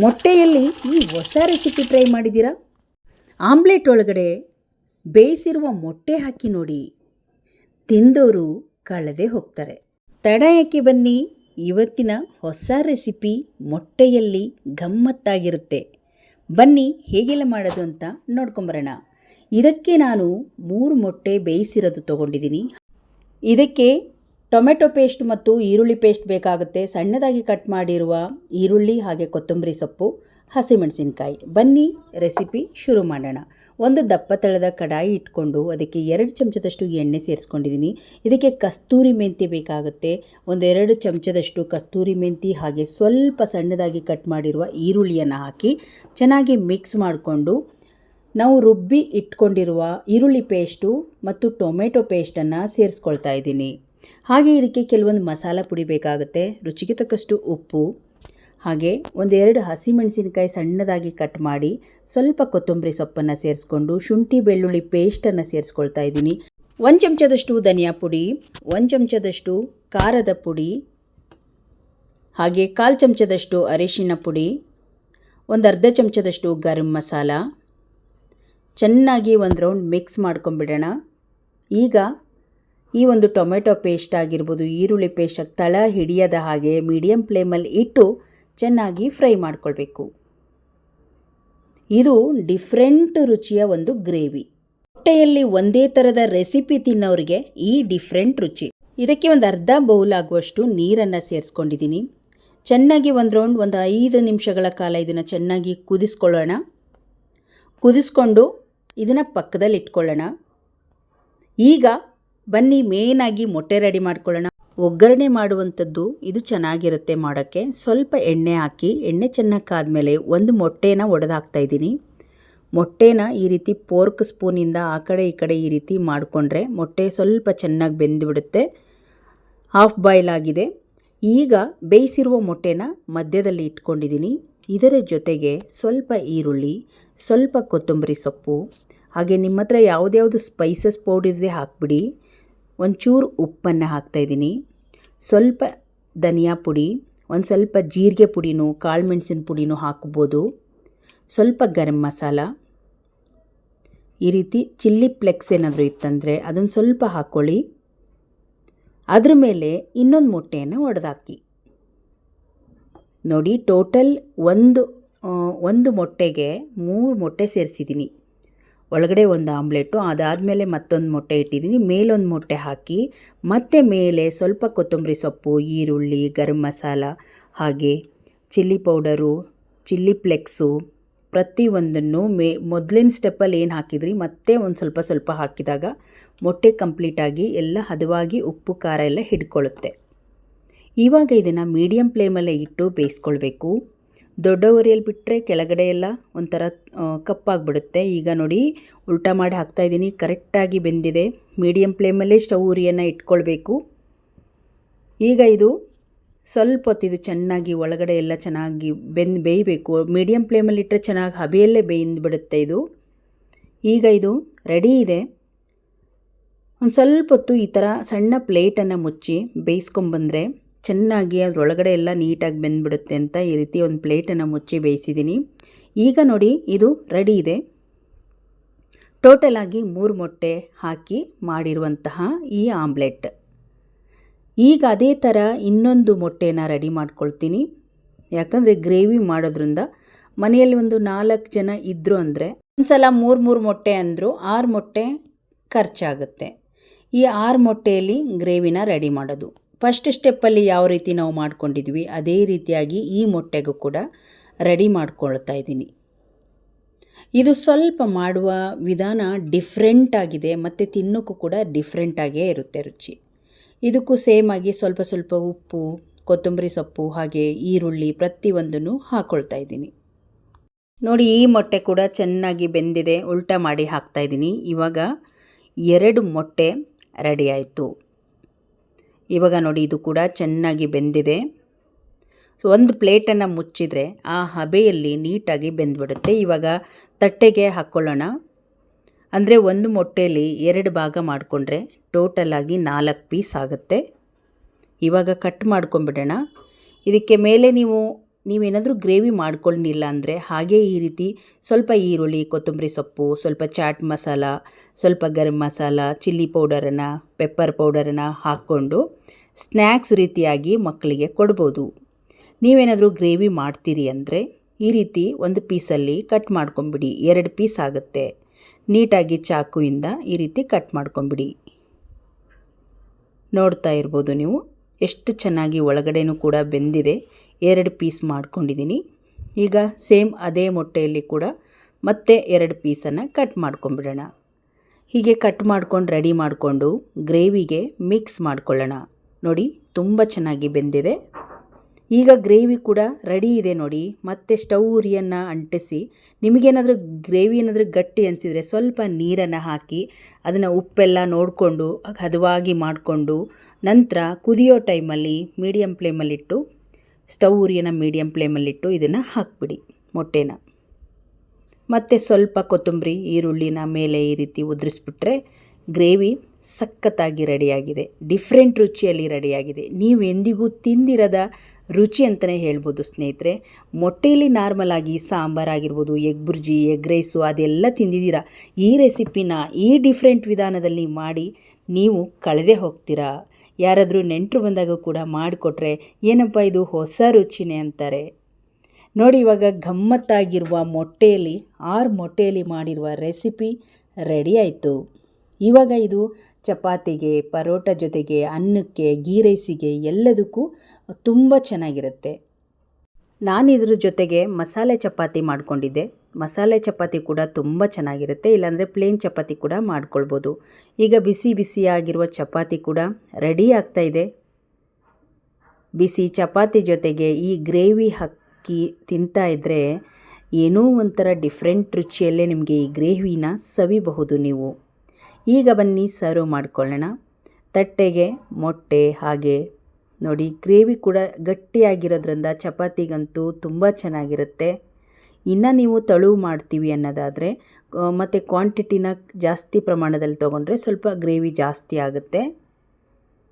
ಮೊಟ್ಟೆಯಲ್ಲಿ ಈ ಹೊಸ recipe try ಮಾಡಿದ್ದೀರಾ? ಆಮ್ಲೆಟ್ ಒಳಗಡೆ ಬೇಯಿಸಿರುವ ಮೊಟ್ಟೆ ಹಾಕಿ ನೋಡಿ. ತಿಂದವರು ಕಳೆದೇ ಹೋಗ್ತಾರೆ. ತಡ ಯಾಕೆ ಬನ್ನಿ. ಇವತ್ತಿನ ಹೊಸ ರೆಸಿಪಿ ಮೊಟ್ಟೆಯಲ್ಲಿ ಗಮ್ಮತ್ತಾಗಿರುತ್ತೆ. ಬನ್ನಿ, ಹೇಗೆಲ್ಲ ಮಾಡೋದು ಅಂತ ನೋಡ್ಕೊಂಬರೋಣ. ಇದಕ್ಕೆ ನಾನು ಮೂರು ಮೊಟ್ಟೆ ಬೇಯಿಸಿರೋದು ತೊಗೊಂಡಿದ್ದೀನಿ. ಇದಕ್ಕೆ ಟೊಮೆಟೊ ಪೇಸ್ಟ್ ಮತ್ತು ಈರುಳ್ಳಿ ಪೇಸ್ಟ್ ಬೇಕಾಗುತ್ತೆ. ಸಣ್ಣದಾಗಿ ಕಟ್ ಮಾಡಿರುವ ಈರುಳ್ಳಿ ಹಾಗೆ ಕೊತ್ತಂಬರಿ ಸೊಪ್ಪು, ಹಸಿಮೆಣಸಿನಕಾಯಿ. ಬನ್ನಿ, ರೆಸಿಪಿ ಶುರು ಮಾಡೋಣ. ಒಂದು ದಪ್ಪ ತಳದ ಕಡಾಯಿ ಇಟ್ಕೊಂಡು ಅದಕ್ಕೆ ಎರಡು ಚಮಚದಷ್ಟು ಎಣ್ಣೆ ಸೇರಿಸ್ಕೊಂಡಿದ್ದೀನಿ. ಇದಕ್ಕೆ ಕಸ್ತೂರಿ ಮೆಂತಿ ಬೇಕಾಗುತ್ತೆ. ಒಂದೆರಡು ಚಮಚದಷ್ಟು ಕಸ್ತೂರಿ ಮೆಂತಿ ಹಾಗೆ ಸ್ವಲ್ಪ ಸಣ್ಣದಾಗಿ ಕಟ್ ಮಾಡಿರುವ ಈರುಳ್ಳಿಯನ್ನು ಹಾಕಿ ಚೆನ್ನಾಗಿ ಮಿಕ್ಸ್ ಮಾಡಿಕೊಂಡು ನಾವು ರುಬ್ಬಿ ಇಟ್ಕೊಂಡಿರುವ ಈರುಳ್ಳಿ ಪೇಸ್ಟು ಮತ್ತು ಟೊಮೆಟೊ ಪೇಸ್ಟನ್ನು ಸೇರಿಸ್ಕೊಳ್ತಾ ಇದ್ದೀನಿ. ಹಾಗೆ ಇದಕ್ಕೆ ಕೆಲವೊಂದು ಮಸಾಲ ಪುಡಿ ಬೇಕಾಗುತ್ತೆ. ರುಚಿಗೆ ತಕ್ಕಷ್ಟು ಉಪ್ಪು, ಹಾಗೆ ಒಂದೆರಡು ಹಸಿಮೆಣಸಿನಕಾಯಿ ಸಣ್ಣದಾಗಿ ಕಟ್ ಮಾಡಿ ಸ್ವಲ್ಪ ಕೊತ್ತಂಬರಿ ಸೊಪ್ಪನ್ನು ಸೇರಿಸ್ಕೊಂಡು ಶುಂಠಿ ಬೆಳ್ಳುಳ್ಳಿ ಪೇಸ್ಟನ್ನು ಸೇರಿಸ್ಕೊಳ್ತಾ ಇದ್ದೀನಿ. ಒಂದು ಚಮಚದಷ್ಟು ಧನಿಯಾ ಪುಡಿ, ಒಂದು ಚಮಚದಷ್ಟು ಖಾರದ ಪುಡಿ, ಹಾಗೆ ಕಾಲು ಚಮಚದಷ್ಟು ಅರಿಶಿನ ಪುಡಿ, ಒಂದು ಅರ್ಧ ಚಮಚದಷ್ಟು ಗರಂ ಮಸಾಲ. ಚೆನ್ನಾಗಿ ಒಂದು ರೌಂಡ್ ಮಿಕ್ಸ್ ಮಾಡ್ಕೊಂಬಿಡೋಣ ಈಗ ಈ ಒಂದು ಟೊಮೆಟೊ ಪೇಸ್ಟ್ ಆಗಿರ್ಬೋದು, ಈರುಳ್ಳಿ ಪೇಸ್ಟ್, ತಳ ಹಿಡಿಯದ ಹಾಗೆ ಮೀಡಿಯಮ್ ಫ್ಲೇಮಲ್ಲಿ ಇಟ್ಟು ಚೆನ್ನಾಗಿ ಫ್ರೈ ಮಾಡ್ಕೊಳ್ಬೇಕು. ಇದು ಡಿಫ್ರೆಂಟ್ ರುಚಿಯ ಒಂದು ಗ್ರೇವಿ. ಹೊಟ್ಟೆಯಲ್ಲಿ ಒಂದೇ ಥರದ ರೆಸಿಪಿ ತಿನ್ನೋರಿಗೆ ಈ ಡಿಫ್ರೆಂಟ್ ರುಚಿ. ಇದಕ್ಕೆ ಒಂದು ಅರ್ಧ ಬೌಲ್ ಆಗುವಷ್ಟು ನೀರನ್ನು ಸೇರಿಸ್ಕೊಂಡಿದ್ದೀನಿ. ಚೆನ್ನಾಗಿ ಒಂದು ರೌಂಡ್ ಒಂದು ಐದು ನಿಮಿಷಗಳ ಕಾಲ ಇದನ್ನು ಚೆನ್ನಾಗಿ ಕುದಿಸ್ಕೊಳ್ಳೋಣ. ಕುದಿಸ್ಕೊಂಡು ಇದನ್ನು ಪಕ್ಕದಲ್ಲಿ ಇಟ್ಕೊಳ್ಳೋಣ ಈಗ ಬನ್ನಿ ಮೇಯ್ನಾಗಿ ಮೊಟ್ಟೆ ರೆಡಿ ಮಾಡ್ಕೊಳ್ಳೋಣ. ಒಗ್ಗರಣೆ ಮಾಡುವಂಥದ್ದು ಇದು ಚೆನ್ನಾಗಿರುತ್ತೆ ಮಾಡೋಕ್ಕೆ. ಸ್ವಲ್ಪ ಎಣ್ಣೆ ಹಾಕಿ, ಎಣ್ಣೆ ಚೆನ್ನಾಗಿ ಕಾದ್ಮೇಲೆ ಒಂದು ಮೊಟ್ಟೆನ ಒಡೆದಾಕ್ತಾ ಇದ್ದೀನಿ. ಮೊಟ್ಟೆನ ಈ ರೀತಿ ಪೋರ್ಕ್ ಸ್ಪೂನಿಂದ ಆ ಕಡೆ ಈ ಕಡೆ ಈ ರೀತಿ ಮಾಡಿಕೊಂಡ್ರೆ ಮೊಟ್ಟೆ ಸ್ವಲ್ಪ ಚೆನ್ನಾಗಿ ಬೆಂದುಬಿಡುತ್ತೆ. ಹಾಫ್ ಬಾಯ್ಲ್ ಆಗಿದೆ. ಈಗ ಬೇಯಿಸಿರುವ ಮೊಟ್ಟೆನ ಮಧ್ಯದಲ್ಲಿ ಇಟ್ಕೊಂಡಿದ್ದೀನಿ. ಇದರ ಜೊತೆಗೆ ಸ್ವಲ್ಪ ಈರುಳ್ಳಿ, ಸ್ವಲ್ಪ ಕೊತ್ತಂಬರಿ ಸೊಪ್ಪು, ಹಾಗೆ ನಿಮ್ಮ ಹತ್ರ ಯಾವುದ್ಯಾವುದು ಸ್ಪೈಸಸ್ ಪೌಡರ್ ಇದೆ ಹಾಕ್ಬಿಡಿ. ಒಂಚೂರು ಉಪ್ಪನ್ನು ಹಾಕ್ತಾಯಿದ್ದೀನಿ ಸ್ವಲ್ಪ ಧನಿಯಾ ಪುಡಿ, ಒಂದು ಸ್ವಲ್ಪ ಜೀರಿಗೆ ಪುಡಿನೂ, ಕಾಳು ಮೆಣಸಿನ ಪುಡಿನೂ ಹಾಕ್ಬೋದು. ಸ್ವಲ್ಪ ಗರಂ ಮಸಾಲ. ಈ ರೀತಿ ಚಿಲ್ಲಿ ಫ್ಲೆಕ್ಸ್ ಏನಾದರೂ ಇತ್ತಂದರೆ ಅದನ್ನು ಸ್ವಲ್ಪ ಹಾಕ್ಕೊಳ್ಳಿ ಅದ್ರ ಮೇಲೆ ಇನ್ನೊಂದು ಮೊಟ್ಟೆಯನ್ನು ಒಡೆದಾಕಿ. ನೋಡಿ, ಟೋಟಲ್ ಒಂದು ಒಂದು ಮೊಟ್ಟೆಗೆ ಮೂರು ಮೊಟ್ಟೆ ಸೇರಿಸಿದ್ದೀನಿ. ಒಳಗಡೆ ಒಂದು ಆಮ್ಲೆಟು, ಅದಾದಮೇಲೆ ಮತ್ತೊಂದು ಮೊಟ್ಟೆ ಇಟ್ಟಿದ್ದೀನಿ. ಮೇಲೊಂದು ಮೊಟ್ಟೆ ಹಾಕಿ, ಮತ್ತೆ ಮೇಲೆ ಸ್ವಲ್ಪ ಕೊತ್ತಂಬರಿ ಸೊಪ್ಪು, ಈರುಳ್ಳಿ, ಗರಂ ಮಸಾಲ, ಹಾಗೆ ಚಿಲ್ಲಿ ಪೌಡರು, ಚಿಲ್ಲಿ ಫ್ಲೆಕ್ಸು, ಪ್ರತಿಯೊಂದನ್ನು ಮೇ, ಮೊದಲಿನ ಸ್ಟೆಪ್ಪಲ್ಲಿ ಏನು ಹಾಕಿದ್ರಿ, ಮತ್ತೆ ಒಂದು ಸ್ವಲ್ಪ ಸ್ವಲ್ಪ ಹಾಕಿದಾಗ ಮೊಟ್ಟೆ ಕಂಪ್ಲೀಟಾಗಿ ಎಲ್ಲ ಹದವಾಗಿ ಉಪ್ಪು, ಖಾರ ಎಲ್ಲ ಹಿಡ್ಕೊಳ್ಳುತ್ತೆ. ಇವಾಗ ಇದನ್ನು ಮೀಡಿಯಮ್ ಫ್ಲೇಮಲ್ಲೇ ಇಟ್ಟು ಬೇಯಿಸ್ಕೊಳ್ಬೇಕು. ದೊಡ್ಡ ಉರಿಯಲ್ಲಿ ಬಿಟ್ಟರೆ ಕೆಳಗಡೆ ಎಲ್ಲ ಒಂಥರ ಕಪ್ಪಾಗಿಬಿಡುತ್ತೆ. ಈಗ ನೋಡಿ, ಉಲ್ಟ ಮಾಡಿ ಹಾಕ್ತಾಯಿದ್ದೀನಿ ಕರೆಕ್ಟಾಗಿ ಬೆಂದಿದೆ. ಮೀಡಿಯಮ್ ಫ್ಲೇಮಲ್ಲೇ ಸ್ಟವ್ ಉರಿಯನ್ನು ಇಟ್ಕೊಳ್ಬೇಕು. ಈಗ ಇದು ಸ್ವಲ್ಪ ಹೊತ್ತಿದು ಚೆನ್ನಾಗಿ ಒಳಗಡೆ ಎಲ್ಲ ಚೆನ್ನಾಗಿ ಬೆಂದು ಬೇಯಬೇಕು. ಮೀಡಿಯಮ್ ಫ್ಲೇಮಲ್ಲಿ ಇಟ್ಟರೆ ಚೆನ್ನಾಗಿ ಹಬೆಯಲ್ಲೇ ಬೇಯ್ದು ಬಿಡುತ್ತೆ ಇದು. ಈಗ ಇದು ರೆಡಿ ಇದೆ. ಒಂದು ಸ್ವಲ್ಪ ಹೊತ್ತು ಈ ಥರ ಸಣ್ಣ ಪ್ಲೇಟನ್ನು ಮುಚ್ಚಿ ಬೇಯಿಸ್ಕೊಂಬಂದರೆ ಚೆನ್ನಾಗಿ ಅದರೊಳಗಡೆ ಎಲ್ಲ ನೀಟಾಗಿ ಬೆಂದ್ಬಿಡುತ್ತೆ ಅಂತ ಈ ರೀತಿ ಒಂದು ಪ್ಲೇಟನ್ನು ಮುಚ್ಚಿ ಬೇಯಿಸಿದ್ದೀನಿ. ಈಗ ನೋಡಿ, ಇದು ರೆಡಿ ಇದೆ. ಟೋಟಲಾಗಿ ಮೂರು ಮೊಟ್ಟೆ ಹಾಕಿ ಮಾಡಿರುವಂತಹ ಈ ಆಮ್ಲೆಟ್. ಈಗ ಅದೇ ಥರ ಇನ್ನೊಂದು ಮೊಟ್ಟೆನ ರೆಡಿ ಮಾಡ್ಕೊಳ್ತೀನಿ. ಯಾಕಂದರೆ ಗ್ರೇವಿ ಮಾಡೋದ್ರಿಂದ ಮನೆಯಲ್ಲಿ ಒಂದು ನಾಲ್ಕು ಜನ ಇದ್ದರು ಅಂದರೆ ಒಂದು ಸಲ ಮೂರು ಮೂರು ಮೊಟ್ಟೆ ಅಂದರೂ ಆರು ಮೊಟ್ಟೆ ಖರ್ಚಾಗುತ್ತೆ. ಈ ಆರು ಮೊಟ್ಟೆಯಲ್ಲಿ ಗ್ರೇವಿನ ರೆಡಿ ಮಾಡೋದು. ಫಸ್ಟ್ ಸ್ಟೆಪ್ಪಲ್ಲಿ ಯಾವ ರೀತಿ ನಾವು ಮಾಡ್ಕೊಂಡಿದ್ವಿ, ಅದೇ ರೀತಿಯಾಗಿ ಈ ಮೊಟ್ಟೆಗೂ ಕೂಡ ರೆಡಿ ಮಾಡ್ಕೊಳ್ತಾ ಇದ್ದೀನಿ. ಇದು ಸ್ವಲ್ಪ ಮಾಡುವ ವಿಧಾನ ಡಿಫ್ರೆಂಟ್ ಆಗಿದೆ, ಮತ್ತು ತಿನ್ನೋಕ್ಕೂ ಕೂಡ ಡಿಫ್ರೆಂಟಾಗೇ ಇರುತ್ತೆ ರುಚಿ. ಇದಕ್ಕೂ ಸೇಮ್ ಆಗಿ ಸ್ವಲ್ಪ ಸ್ವಲ್ಪ ಉಪ್ಪು, ಕೊತ್ತಂಬರಿ ಸೊಪ್ಪು, ಹಾಗೆ ಈರುಳ್ಳಿ ಪ್ರತಿಯೊಂದನ್ನು ಹಾಕ್ಕೊಳ್ತಾ ಇದ್ದೀನಿ. ನೋಡಿ, ಈ ಮೊಟ್ಟೆ ಕೂಡ ಚೆನ್ನಾಗಿ ಬೆಂದಿದೆ, ಉಲ್ಟಾ ಮಾಡಿ ಹಾಕ್ತಾಯಿದ್ದೀನಿ ಇವಾಗ ಎರಡು ಮೊಟ್ಟೆ ರೆಡಿ ಆಯಿತು. ಇವಾಗ ನೋಡಿ ಇದು ಕೂಡ ಚೆನ್ನಾಗಿ ಬೆಂದಿದೆ. ಸೊ ಒಂದು ಪ್ಲೇಟನ್ನು ಮುಚ್ಚಿದರೆ ಆ ಹಬೆಯಲ್ಲಿ ನೀಟಾಗಿ ಬೆಂದ್ಬಿಡುತ್ತೆ. ಇವಾಗ ತಟ್ಟೆಗೆ ಹಾಕ್ಕೊಳ್ಳೋಣ ಅಂದರೆ ಒಂದು ಮೊಟ್ಟೆಯಲ್ಲಿ ಎರಡು ಭಾಗ ಮಾಡಿಕೊಂಡ್ರೆ ಟೋಟಲಾಗಿ ನಾಲ್ಕು ಪೀಸ್ ಆಗುತ್ತೆ. ಇವಾಗ ಕಟ್ ಮಾಡ್ಕೊಂಬಿಡೋಣ ಇದಕ್ಕೆ ಮೇಲೆ ನೀವು ನೀವೇನಾದರೂ ಗ್ರೇವಿ ಮಾಡ್ಕೊಂಡಿಲ್ಲ ಅಂದರೆ ಹಾಗೇ ಈ ರೀತಿ ಸ್ವಲ್ಪ ಈರುಳ್ಳಿ, ಕೊತ್ತಂಬರಿ ಸೊಪ್ಪು, ಸ್ವಲ್ಪ ಚಾಟ್ ಮಸಾಲ, ಸ್ವಲ್ಪ ಗರಂ ಮಸಾಲ, ಚಿಲ್ಲಿ ಪೌಡರನ್ನು, ಪೆಪ್ಪರ್ ಪೌಡರನ್ನು ಹಾಕ್ಕೊಂಡು ಸ್ನ್ಯಾಕ್ಸ್ ರೀತಿಯಾಗಿ ಮಕ್ಕಳಿಗೆ ಕೊಡ್ಬೋದು. ನೀವೇನಾದರೂ ಗ್ರೇವಿ ಮಾಡ್ತೀರಿ ಅಂದರೆ ಈ ರೀತಿ ಒಂದು ಪೀಸಲ್ಲಿ ಕಟ್ ಮಾಡ್ಕೊಂಬಿಡಿ. ಎರಡು ಪೀಸ್ ಆಗುತ್ತೆ. ನೀಟಾಗಿ ಚಾಕುವಿಂದ ಈ ರೀತಿ ಕಟ್ ಮಾಡ್ಕೊಂಬಿಡಿ. ನೋಡ್ತಾ ಇರ್ಬೋದು ನೀವು. ಎಷ್ಟು ಚೆನ್ನಾಗಿ ಒಳಗಡೆನೂ ಕೂಡ ಬೆಂದಿದೆ. ಎರಡು ಪೀಸ್ ಮಾಡ್ಕೊಂಡಿದ್ದೀನಿ. ಈಗ ಸೇಮ್ ಅದೇ ಮೊಟ್ಟೆಯಲ್ಲಿ ಕೂಡ ಮತ್ತೆ ಎರಡು ಪೀಸನ್ನು ಕಟ್ ಮಾಡ್ಕೊಂಬಿಡೋಣ. ಹೀಗೆ ಕಟ್ ಮಾಡ್ಕೊಂಡು ರೆಡಿ ಮಾಡಿಕೊಂಡು ಗ್ರೇವಿಗೆ ಮಿಕ್ಸ್ ಮಾಡ್ಕೊಳ್ಳೋಣ. ನೋಡಿ, ತುಂಬ ಚೆನ್ನಾಗಿ ಬೆಂದಿದೆ. ಈಗ ಗ್ರೇವಿ ಕೂಡ ರೆಡಿ ಇದೆ ನೋಡಿ. ಮತ್ತೆ ಸ್ಟವ್ ಉರಿಯನ್ನು ಅಂಟಿಸಿ, ನಿಮಗೇನಾದರೂ ಗ್ರೇವಿ ಏನಾದರೂ ಗಟ್ಟಿ ಅನಿಸಿದರೆ ಸ್ವಲ್ಪ ನೀರನ್ನು ಹಾಕಿ, ಅದನ್ನು ಉಪ್ಪೆಲ್ಲ ನೋಡಿಕೊಂಡು, ಹದವಾಗಿ ಮಾಡಿಕೊಂಡು, ನಂತರ ಕುದಿಯೋ ಟೈಮಲ್ಲಿ ಮೀಡಿಯಮ್ ಫ್ಲೇಮಲ್ಲಿಟ್ಟು ಸ್ಟವ್ ಉರಿಯನ್ನು ಮೀಡಿಯಮ್ ಫ್ಲೇಮಲ್ಲಿಟ್ಟು ಇದನ್ನು ಹಾಕ್ಬಿಡಿ ಮೊಟ್ಟೆನ. ಮತ್ತು ಸ್ವಲ್ಪ ಕೊತ್ತಂಬರಿ, ಈರುಳ್ಳಿನ ಮೇಲೆ ಈ ರೀತಿ ಉದುರಿಸ್ಬಿಟ್ರೆ ಗ್ರೇವಿ ಸಖತ್ತಾಗಿ ರೆಡಿಯಾಗಿದೆ. ಡಿಫ್ರೆಂಟ್ ರುಚಿಯಲ್ಲಿ ರೆಡಿಯಾಗಿದೆ. ನೀವು ಎಂದಿಗೂ ತಿಂದಿರದ ರುಚಿ ಅಂತಲೇ ಹೇಳ್ಬೋದು ಸ್ನೇಹಿತರೆ. ಮೊಟ್ಟೆಯಲ್ಲಿ ನಾರ್ಮಲ್ ಆಗಿ ಸಾಂಬಾರ್ ಆಗಿರ್ಬೋದು ಎಗ್ ಬುರ್ಜಿ ಎಗ್ ರೈಸು ಅದೆಲ್ಲ ತಿಂದಿದ್ದೀರಾ? ಈ ರೆಸಿಪಿನ ಈ ಡಿಫ್ರೆಂಟ್ ವಿಧಾನದಲ್ಲಿ ಮಾಡಿ ನೀವು ಕಳೆದೇ ಹೋಗ್ತೀರಾ? ಯಾರಾದರೂ ನೆಂಟರು ಬಂದಾಗ ಕೂಡ ಮಾಡಿಕೊಟ್ರೆ ಏನಪ್ಪ ಇದು ಹೊಸ ರುಚಿನೇ ಅಂತಾರೆ. ನೋಡಿ ಇವಾಗ ಗಮ್ಮತ್ತಾಗಿರುವ ಮೊಟ್ಟೆಯಲ್ಲಿ, ಆರು ಮೊಟ್ಟೆಯಲ್ಲಿ ಮಾಡಿರುವ ರೆಸಿಪಿ ರೆಡಿ ಆಯಿತು. ಇವಾಗ ಇದು ಚಪಾತಿಗೆ, ಪರೋಟ ಜೊತೆಗೆ, ಅನ್ನಕ್ಕೆ ಗೀ ರೈಸಿಗೆ ಎಲ್ಲದಕ್ಕೂ ತುಂಬ ಚೆನ್ನಾಗಿರುತ್ತೆ. ನಾನು ಇದ್ರ ಜೊತೆಗೆ ಮಸಾಲೆ ಚಪಾತಿ ಮಾಡಿಕೊಂಡಿದ್ದೆ. ಮಸಾಲೆ ಚಪಾತಿ ಕೂಡ ತುಂಬ ಚೆನ್ನಾಗಿರುತ್ತೆ. ಇಲ್ಲಾಂದರೆ ಪ್ಲೇನ್ ಚಪಾತಿ ಕೂಡ ಮಾಡ್ಕೊಳ್ಬೋದು. ಈಗ ಬಿಸಿ ಬಿಸಿಯಾಗಿರುವ ಚಪಾತಿ ಕೂಡ ರೆಡಿ ಆಗ್ತಾ ಇದೆ. ಬಿಸಿ ಚಪಾತಿ ಜೊತೆಗೆ ಈ ಗ್ರೇವಿ ಹಾಕಿ ತಿಂತಾ ಇದ್ದರೆ ಏನೋ ಒಂಥರ ಡಿಫ್ರೆಂಟ್ ರುಚಿಯಲ್ಲೇ ನಿಮಗೆ ಈ ಗ್ರೇವಿನ ಸವಿಬಹುದು ನೀವು. ಈಗ ಬನ್ನಿ ಸರ್ವ್ ಮಾಡ್ಕೊಳ್ಳೋಣ. ತಟ್ಟೆಗೆ, ಮೊಟ್ಟೆ ಹಾಗೆ ನೋಡಿ, ಗ್ರೇವಿ ಕೂಡ ಗಟ್ಟಿಯಾಗಿರೋದ್ರಿಂದ ಚಪಾತಿಗಂತೂ ತುಂಬ ಚೆನ್ನಾಗಿರುತ್ತೆ. ಇನ್ನು ನೀವು ತಳು ಮಾಡ್ತೀವಿ ಅನ್ನೋದಾದರೆ ಮತ್ತು ಕ್ವಾಂಟಿಟಿನ ಜಾಸ್ತಿ ಪ್ರಮಾಣದಲ್ಲಿ ತೊಗೊಂಡ್ರೆ ಸ್ವಲ್ಪ ಗ್ರೇವಿ ಜಾಸ್ತಿ ಆಗುತ್ತೆ.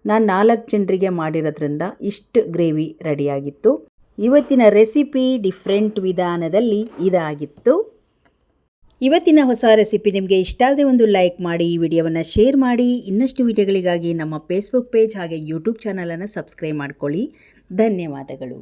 ನಾನು ನಾಲ್ಕು ಜನರಿಗೆ ಮಾಡಿರೋದ್ರಿಂದ ಇಷ್ಟು ಗ್ರೇವಿ ರೆಡಿಯಾಗಿತ್ತು ಇವತ್ತಿನ ರೆಸಿಪಿ ಡಿಫ್ರೆಂಟ್ ವಿಧಾನದಲ್ಲಿ ಇದಾಗಿತ್ತು. ಇವತ್ತಿನ ಹೊಸ ರೆಸಿಪಿ ನಿಮಗೆ ಇಷ್ಟ ಆದರೆ ಒಂದು ಲೈಕ್ ಮಾಡಿ, ಈ ವಿಡಿಯೋವನ್ನು ಶೇರ್ ಮಾಡಿ. ಇನ್ನಷ್ಟು ವಿಡಿಯೋಗಳಿಗಾಗಿ ನಮ್ಮ ಫೇಸ್ಬುಕ್ ಪೇಜ್ ಹಾಗೆ ಯೂಟ್ಯೂಬ್ ಚಾನಲನ್ನು ಸಬ್ಸ್ಕ್ರೈಬ್ ಮಾಡ್ಕೊಳ್ಳಿ. ಧನ್ಯವಾದಗಳು.